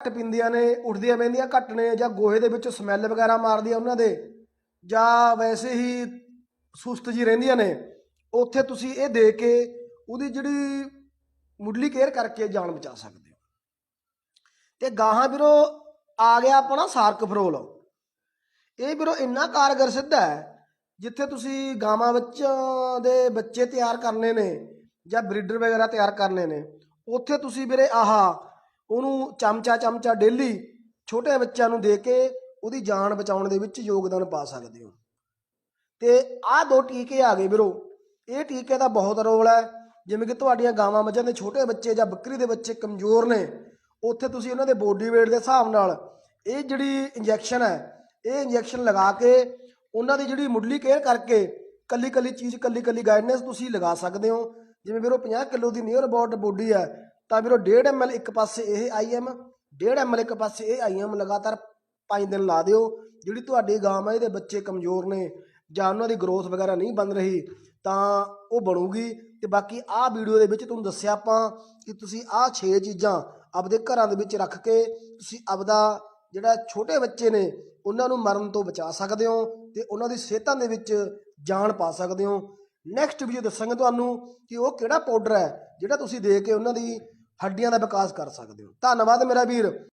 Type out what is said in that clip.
ਘੱਟ ਪੀਂਦੀਆਂ ਨੇ, ਉੱਠਦੀਆਂ ਬਹਿੰਦੀਆਂ ਘੱਟ ਨੇ ਜਾਂ ਗੋਹੇ ਦੇ ਵਿੱਚ ਸਮੈਲ ਵਗੈਰਾ ਮਾਰਦੀ ਆ ਉਹਨਾਂ ਦੇ, ਜਾਂ ਵੈਸੇ ਹੀ ਸੁਸਤ ਜੀ ਰਹਿੰਦੀਆਂ ਨੇ, ਉੱਥੇ ਤੁਸੀਂ ਇਹ ਦੇ ਕੇ ਉਹਦੀ ਜਿਹੜੀ ਮੁੱਢਲੀ ਕੇਅਰ ਕਰਕੇ ਜਾਨ ਬਚਾ ਸਕਦੇ ਹੋ। ਤੇ ਗਾਹਾਂ ਵੀਰੋ, ਆ ਗਿਆ ਆਪਣਾ ਸਾਰਕਫਰੋਲ ਇਹ ਵੀਰੋ ਇੰਨਾ ਕਾਰਗਰ ਸਿੱਧ ਹੈ, ਜਿੱਥੇ ਤੁਸੀਂ ਗਾਵਾਂ ਵਿੱਚ ਦੇ ਬੱਚੇ ਤਿਆਰ ਕਰਨੇ ਨੇ ਜਾਂ ਬਰੀਡਰ ਵਗੈਰਾ ਤਿਆਰ ਕਰਨੇ ਨੇ, ਉੱਥੇ ਤੁਸੀਂ ਵੀਰੇ ਆਹਾ ਉਹਨੂੰ ਚਮਚਾ ਚਮਚਾ ਡੇਲੀ ਛੋਟੇ ਬੱਚਿਆਂ ਨੂੰ ਦੇ ਕੇ ਉਹਦੀ ਜਾਨ ਬਚਾਉਣ ਦੇ ਵਿੱਚ ਯੋਗਦਾਨ ਪਾ ਸਕਦੇ ਹੋ। ਤੇ ਆਹ ਦੋ ਟੀਕੇ ਆ ਗਏ ਵੀਰੋ। ਇਹ ਟੀਕੇ ਦਾ ਬਹੁਤ ਰੋਲ ਹੈ। ਜਿਵੇਂ ਕਿ ਤੁਹਾਡੀਆਂ ਗਾਵਾਂ ਮੱਝਾਂ ਦੇ ਛੋਟੇ ਬੱਚੇ ਜਾਂ ਬੱਕਰੀ ਦੇ ਬੱਚੇ ਕਮਜ਼ੋਰ ਨੇ, ਉੱਥੇ ਤੁਸੀਂ ਉਹਨਾਂ ਦੇ ਬੋਡੀ weight ਦੇ ਹਿਸਾਬ ਨਾਲ ਇਹ ਜਿਹੜੀ ਇੰਜੈਕਸ਼ਨ ਹੈ, ਇਹ ਇੰਜੈਕਸ਼ਨ ਲਗਾ ਕੇ ਉਹਨਾਂ ਦੀ ਜਿਹੜੀ ਮੁੱਢਲੀ ਕੇਅਰ ਕਰਕੇ ਕੱਲੀ ਕੱਲੀ ਚੀਜ਼ ਕੱਲੀ ਕੱਲੀ ਗਾਈਡਨੈਂਸ ਤੁਸੀਂ ਲਗਾ ਸਕਦੇ ਹੋ। ਜਿਵੇਂ ਵੀਰੋ 50 ਕਿਲੋ ਦੀ ਨੀਅਰ ਅਬਾਊਟ ਬੋਡੀ ਹੈ ਤਾਂ ਵੀਰੋ 1.5 ml ਇੱਕ ਪਾਸੇ ਇਹ ਆਈਐਮ 1.5 ml ਇੱਕ ਪਾਸੇ ਇਹ ਆਈਐਮ ਲਗਾਤਾਰ 5 ਦਿਨ ਲਾ ਦਿਓ। ਜਿਹੜੀ ਤੁਹਾਡੀ ਗਾਂ ਹੈ ਇਹਦੇ ਬੱਚੇ ਕਮਜ਼ੋਰ ਨੇ ਜਾਂ ਉਹਨਾਂ ਦੀ ਗਰੋਥ ਵਗੈਰਾ ਨਹੀਂ ਬਣ ਰਹੀ, ਤਾਂ ਉਹ ਬਣੂਗੀ। ਤੇ ਬਾਕੀ ਆਹ ਵੀਡੀਓ ਦੇ ਵਿੱਚ ਤੁਹਾਨੂੰ ਦੱਸਿਆ ਆਪਾਂ ਕਿ ਤੁਸੀਂ ਆਹ 6 ਚੀਜ਼ਾਂ ਆਪਦੇ ਘਰਾਂ ਦੇ ਵਿੱਚ ਰੱਖ ਕੇ ਤੁਸੀਂ ਆਪਦਾ ਜਿਹੜਾ ਛੋਟੇ ਬੱਚੇ ਨੇ, ਉਹਨਾਂ ਨੂੰ ਮਰਨ ਤੋਂ ਬਚਾ ਸਕਦੇ ਹੋ ਤੇ ਉਹਨਾਂ ਦੀ ਸਿਹਤਾਂ ਦੇ ਵਿੱਚ ਜਾਨ ਪਾ ਸਕਦੇ ਹੋ। ਨੈਕਸਟ ਵੀਡੀਓ ਦੱਸਾਂਗੇ ਤੁਹਾਨੂੰ ਕਿ ਉਹ ਕਿਹੜਾ ਪਾਊਡਰ ਹੈ ਜਿਹੜਾ ਤੁਸੀਂ ਦੇ ਕੇ ਉਹਨਾਂ ਦੀ ਹੱਡੀਆਂ ਦਾ ਵਿਕਾਸ ਕਰ ਸਕਦੇ ਹੋ। ਧੰਨਵਾਦ ਮੇਰਾ ਵੀਰ।